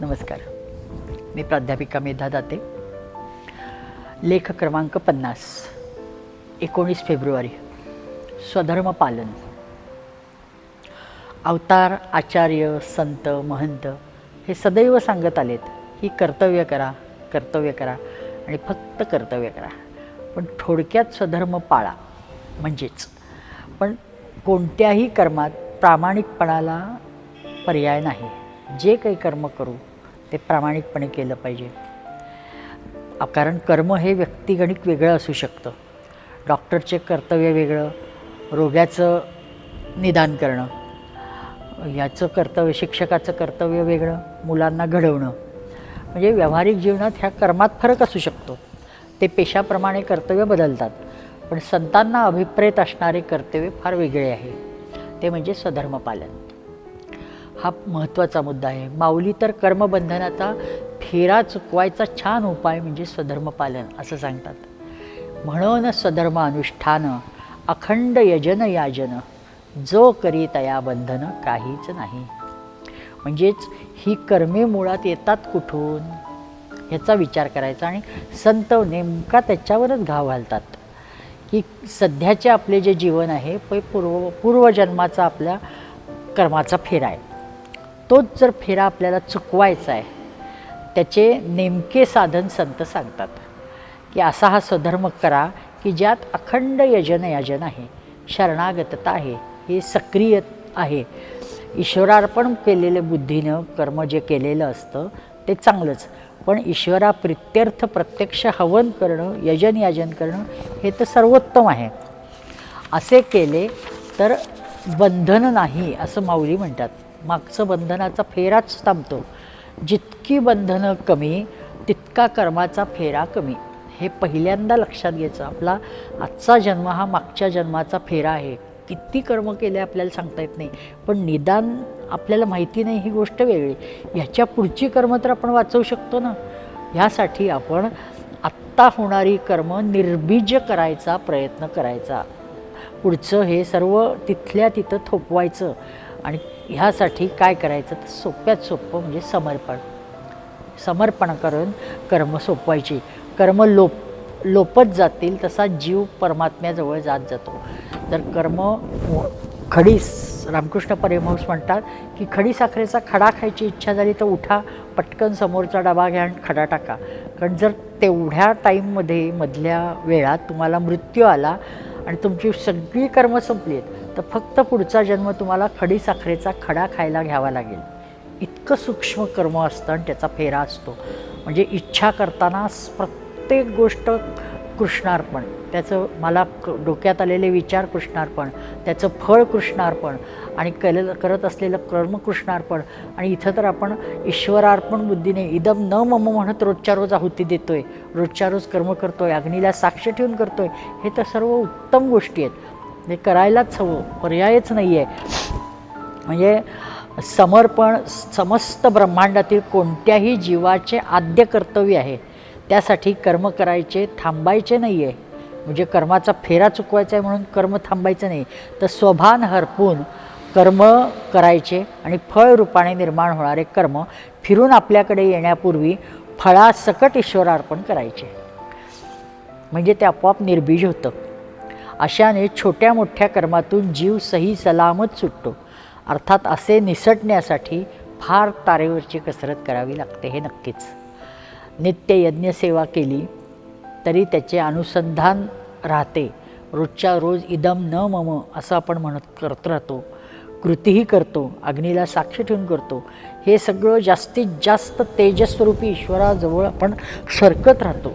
नमस्कार. मी प्राध्यापिका मेधा दाते. लेख क्रमांक पन्नास. एकोणीस फेब्रुवारी. स्वधर्म पालन. अवतार आचार्य संत महंत हे सदैव सांगत आलेत की कर्तव्य करा कर्तव्य करा आणि फक्त कर्तव्य करा. पण थोडक्यात स्वधर्म पाळा म्हणजेच. पण कोणत्याही कर्मात प्रामाणिकपणाला पर्याय नाही. जे काही कर्म करू ते प्रामाणिकपणे केलं पाहिजे. कारण कर्म हे व्यक्तिगणिक वेगळं असू शकतं. डॉक्टरचे कर्तव्य वेगळं रोग्याचं निदान करणं याचं कर्तव्य शिक्षकाचं कर्तव्य वेगळं मुलांना घडवणं. म्हणजे व्यावहारिक जीवनात ह्या कर्मात फरक असू शकतो. ते पेशाप्रमाणे कर्तव्य बदलतात. पण संतांना अभिप्रेत असणारे कर्तव्य फार वेगळे आहे. ते म्हणजे स्वधर्मपालन. हा महत्त्वाचा मुद्दा आहे. माऊली तर कर्मबंधनाचा फेरा चुकवायचा छान उपाय म्हणजे स्वधर्म पालन असं सांगतात. म्हणून स्वधर्म अनुष्ठान अखंड यजन याजन जो करी तया बंधन काहीच नाही. म्हणजेच ही कर्मे मुळात येतात कुठून? ह्याचा विचार करायचा आणि संत नेमका त्याच्यावरच घाव घालतात. की सध्याचे आपले जे जीवन आहे ते पूर्व पूर्वजन्माचा आपल्या कर्माचा फेरा आहे. तोच जर फेरा आपल्याला चुकवायचा आहे त्याचे नेमके साधन संत सांगतात की असा हा स्वधर्म करा की ज्यात अखंड यजन याजन आहे शरणागतता आहे हे सक्रिय आहे. ईश्वरार्पण केलेलं बुद्धीनं कर्म जे केलेलं असतं ते चांगलंच. पण ईश्वरा प्रित्यर्थ प्रत्यक्ष हवन करणं यजन याजन करणं हे तर सर्वोत्तम आहे. असे केले तर बंधन नाही असं माऊली म्हणतात. मागचं बंधनाचा फेराच थांबतो. जितकी बंधनं कमी तितका कर्माचा फेरा कमी. हे पहिल्यांदा लक्षात घ्यायचं. आपला आजचा जन्म हा मागच्या जन्माचा फेरा आहे. किती कर्म केले आपल्याला सांगता येत नाही. पण निदान आपल्याला माहिती नाही ही गोष्ट वेगळी. ह्याच्या पुढची कर्म तर आपण वाचवू शकतो ना? ह्यासाठी आपण आत्ता होणारी कर्म निर्बीज करायचा प्रयत्न करायचा. पुढचं हे सर्व तिथल्या तिथं थोपवायचं. आणि ह्यासाठी काय करायचं? तर सोप्यात सोपं म्हणजे समर्पण. समर्पण करून कर्म सोपवायची. कर्म लोप लोपत जातील तसा जीव परमात्म्याजवळ जात जातो. तर कर्म खडीस रामकृष्ण परमहंस म्हणतात की खडी साखरेचा खडा खायची इच्छा झाली तर उठा पटकन समोरचा डबा घ्या आणि खडा टाका. कारण जर तेवढ्या टाईममध्ये मधल्या वेळात तुम्हाला मृत्यू आला आणि तुमची सगळी कर्म संपली आहेत तर फक्त पुढचा जन्म तुम्हाला खडी साखरेचा खडा खायला घ्यावा लागेल. इतकं सूक्ष्म कर्म असतं आणि त्याचा फेरा असतो. म्हणजे इच्छा करताना प्रत्येक गोष्ट कृष्णार्पण. त्याचं मला क डोक्यात आलेले विचार कृष्णार्पण. त्याचं फळ कृष्णार्पण. आणि केलेलं करत असलेलं कर्म कृष्णार्पण. आणि इथं तर आपण ईश्वरार्पण बुद्धीने इदम न मम म्हणत रोजच्या रोज आहुती देतोय. रोजच्या रोज कर्म करतोय अग्नीला साक्ष ठेवून करतोय. हे तर सर्व उत्तम गोष्टी आहेत. हे करायलाच हवं. पर्यायच नाही आहे म्हणजे समर्पण समस्त ब्रह्मांडातील कोणत्याही जीवाचे आद्य कर्तव्य आहे. त्यासाठी कर्म करायचे थांबायचे नाही आहे म्हणजे कर्माचा फेरा चुकवायचा आहे म्हणून कर्म थांबायचं नाही. तर स्वभान हरपून कर्म करायचे आणि फळ रूपाने निर्माण होणारे कर्म फिरून आपल्याकडे येण्यापूर्वी फळासकट ईश्वरार्पण करायचे. म्हणजे ते आपोआप निर्बीज होतं. अशाने छोट्या मोठ्या कर्मातून जीव सही सलामत सुटतो. अर्थात असे निसटण्यासाठी फार तारेवरची कसरत करावी लागते हे नक्कीच. नित्य यज्ञसेवा केली तरी त्याचे अनुसंधान राहते. रोजच्या रोज इदम न मम असं आपण म्हणत करत राहतो. कृतीही करतो अग्नीला साक्ष ठेवून करतो. हे सगळं जास्तीत जास्त तेजस्वरूपी ईश्वराजवळ आपण सरकत राहतो.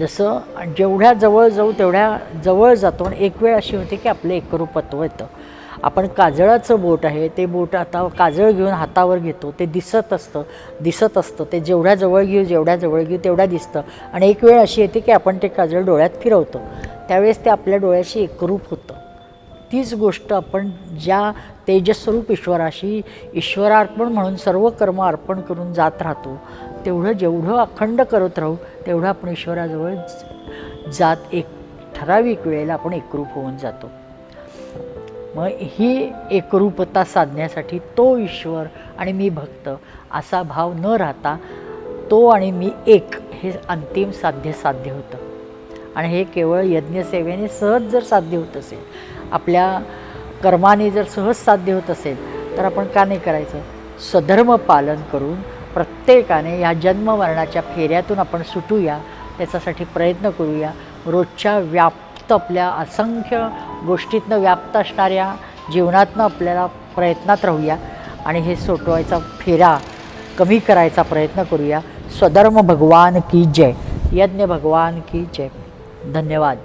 जसं जेवढ्या जवळ जाऊ तेवढ्या जवळ जातो आणि एक वेळ अशी होते की आपलं एकरूपत्व येतं. आपण काजळाचं बोट आहे ते बोट आता काजळ घेऊन हातावर घेतो ते दिसत असतं दिसत असतं. ते जेवढ्या जवळ घेऊ जेवढ्या जवळ घेऊ तेवढ्या दिसतं. आणि एक वेळ अशी येते की आपण ते काजळ डोळ्यात फिरवतो. त्यावेळेस ते आपल्या डोळ्याशी एकरूप होतं. तीच गोष्ट आपण ज्या तेजस्वरूप ईश्वराशी ईश्वरार्पण म्हणून सर्व कर्म अर्पण करून जात राहतो तेवढं जेवढं अखंड करत राहू तेवढं आपण ईश्वराजवळ जात एक ठराविक वेळेला आपण एकरूप होऊन जातो. मग ही एकरूपता साधण्यासाठी तो ईश्वर आणि मी भक्त असा भाव न राहता तो आणि मी एक हे अंतिम साध्य साध्य होतं. आणि हे केवळ यज्ञसेवेने सहज जर साध्य होत असेल आपल्या कर्माने जर सहज साध्य होत असेल तर आपण का नाही करायचं? सधर्म पालन करून प्रत्येकाने या जन्ममरणाच्या फेऱ्यातून आपण सुटूया त्याच्यासाठी प्रयत्न करूया. रोजच्या व्याप्त आपल्या असंख्य गोष्टीतनं व्याप्त असणाऱ्या जीवनातनं आपल्याला प्रयत्नात राहूया आणि हे सोटवायचा फेरा कमी करायचा प्रयत्न करूया. स्वधर्म भगवान की जय. यज्ञ भगवान की जय. धन्यवाद.